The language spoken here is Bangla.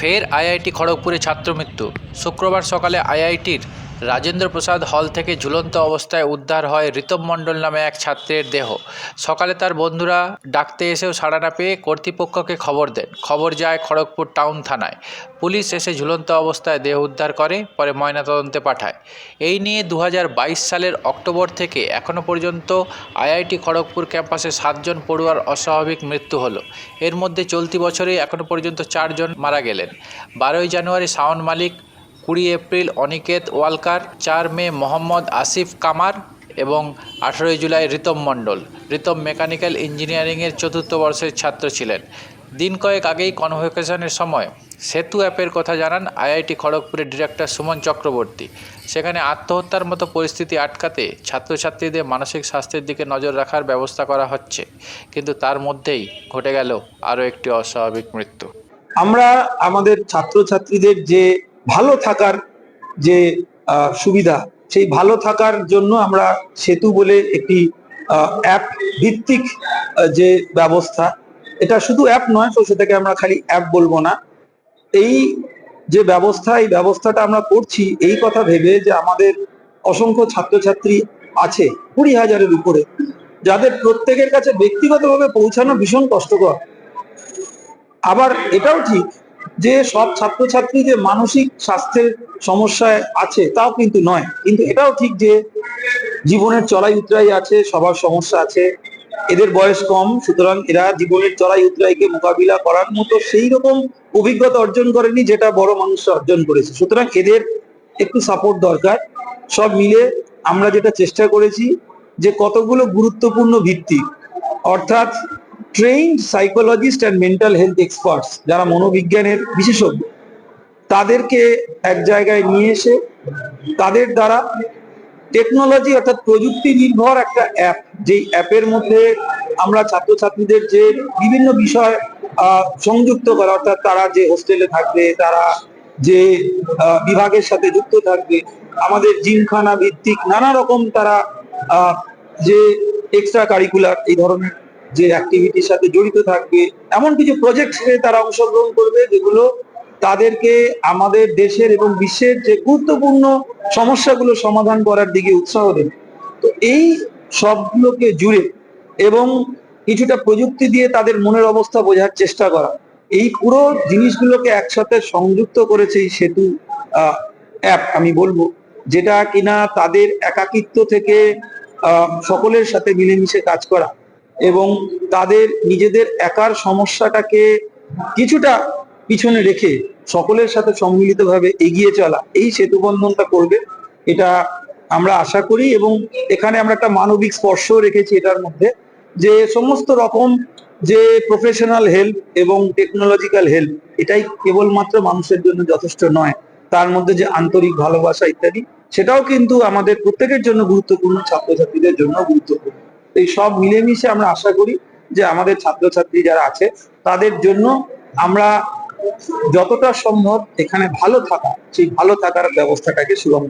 ফের আইআইটি খড়গপুরে ছাত্র মৃত্যু শুক্রবার সকালে আইআইটির রাজেন্দ্র প্রসাদ হল থেকে ঝুলন্ত অবস্থায় উদ্ধার হয় ঋতব মণ্ডল নামে এক ছাত্রের দেহ। সকালে তার বন্ধুরা ডাকতে এসেও সাড়া না পেয়ে কর্তৃপক্ষকে খবর দেন। খবর যায় খড়গপুর টাউন থানায়। পুলিশ এসে ঝুলন্ত অবস্থায় দেহ উদ্ধার করে, পরে ময়নাতদন্তে পাঠায়। এই নিয়ে দু হাজার বাইশ সালের অক্টোবর থেকে এখনও পর্যন্ত আইআইটি খড়গপুর ক্যাম্পাসে সাতজন পড়ুয়ার অস্বাভাবিক মৃত্যু হলো। এর মধ্যে চলতি বছরে এখনও পর্যন্ত চারজন মারা গেলেন। বারোই জানুয়ারি শাওন মালিক কুড়ি এপ্রিল অনিকেত ওয়ালকার, চার মে মোহাম্মদ আসিফ কামার এবং আঠেরোই জুলাই ঋতম মণ্ডল। ঋতম মেকানিক্যাল ইঞ্জিনিয়ারিংয়ের চতুর্থ বর্ষের ছাত্র ছিলেন। দিন কয়েক আগেই কনভোকেশনের সময় সেতু অ্যাপের কথা জানান আইআইটি খড়গপুরের ডিরেক্টর সুমন চক্রবর্তী। সেখানে আত্মহত্যার মতো পরিস্থিতি আটকাতে ছাত্রছাত্রীদের মানসিক স্বাস্থ্যের দিকে নজর রাখার ব্যবস্থা করা হচ্ছে। কিন্তু তার মধ্যেই ঘটে গেল আরও একটি অস্বাভাবিক মৃত্যু। আমরা আমাদের ছাত্রছাত্রীদের যে ভালো থাকার যে সুবিধা, সেই ভালো থাকার জন্য আমরা সেতু বলে একটি অ্যাপ ভিত্তিক যে ব্যবস্থা, এটা শুধু অ্যাপ নয়, তো সেটাকে আমরা খালি অ্যাপ বলব না। এই যে ব্যবস্থা, এই ব্যবস্থাটা আমরা করছি, এই কথা ভেবে যে আমাদের অসংখ্য ছাত্রছাত্রী আছে, কুড়ি হাজারের উপরে, যাদের প্রত্যেকের কাছে ব্যক্তিগতভাবে পৌঁছানো ভীষণ কষ্টকর। আবার এটাও ঠিক যে সব ছাত্রছাত্রী যে মানসিক স্বাস্থ্যের সমস্যায় আছে, তাও কিন্তু নয়। কিন্তু এটাও ঠিক যে জীবনের চড়াই উতরাই আছে, সবার সমস্যা আছে, এদের বয়স কম, সুতরাং এরা জীবনের চড়াই উতরাইকে মোকাবিলা করার মতো সেই রকম অভিজ্ঞতা অর্জন করেনি যেটা বড় মানুষ অর্জন করেছে। সুতরাং এদের একটু সাপোর্ট দরকার। সব মিলে আমরা যেটা চেষ্টা করেছি যে কতগুলো গুরুত্বপূর্ণ ভিত্তি, অর্থাৎ trained psychologist and mental health experts যারা মনোবিজ্ঞানের বিশেষজ্ঞ, তাদেরকে এক জায়গায় নিয়ে এসে তাদের দ্বারা টেকনোলজি অর্থাৎ প্রযুক্তি নির্ভর একটা অ্যাপ যেই অ্যাপের মধ্যে আমরা ছাত্রছাত্রীদের যে বিভিন্ন বিষয় সংযুক্ত করা, অর্থাৎ তারা যে হোস্টেলে থাকবে, তারা যে বিভাগের সাথে যুক্ত থাকবে, আমাদের জিমখানা ভিত্তিক নানা রকম তারা যে এক্সট্রা কারিকুলার এই ধরনের যে অ্যাক্টিভিটির সাথে জড়িত থাকবে এমন কিছু প্রজেক্টে তারা অংশগ্রহণ করবে, যেগুলো তাদেরকে আমাদের দেশের এবং বিশ্বের যে গুরুত্বপূর্ণ সমস্যাগুলো সমাধান করার দিকে উৎসাহ দেবে। তো এই সবগুলোকে জুড়ে এবং কিছুটা প্রযুক্তি দিয়ে তাদের মনের অবস্থা বোঝার চেষ্টা করা, এই পুরো জিনিসগুলোকে একসাথে সংযুক্ত করেছে এই সেতু অ্যাপ আমি বলব, যেটা কিনা তাদের একাকিত্ব থেকে সকলের সাথে মিলেমিশে কাজ করা। এবং তাদের নিজেদের একার সমস্যাটাকে কিছুটা পিছনে রেখে সকলের সাথে সম্মিলিতভাবে এগিয়ে চলা, এই সেতু বন্ধনটা করবে, এটা আমরা আশা করি এবং এখানে আমরা একটা মানবিক স্পর্শ রেখেছি এটার মধ্যে, যে সমস্ত রকম যে প্রফেশনাল হেল্প এবং টেকনোলজিক্যাল হেল্প এটাই কেবলমাত্র মানুষের জন্য যথেষ্ট নয়, তার মধ্যে যে আন্তরিক ভালোবাসা ইত্যাদি, সেটাও কিন্তু আমাদের প্রত্যেকের জন্য গুরুত্বপূর্ণ, ছাত্রছাত্রীদের জন্য গুরুত্বপূর্ণ। এই সব মিলেমিশে আমরা আশা করি যে আমাদের ছাত্রছাত্রী যারা আছে, তাদের জন্য আমরা যতটা সম্ভব এখানে ভালো থাকা, সেই ভালো থাকার ব্যবস্থাটাকে সুগম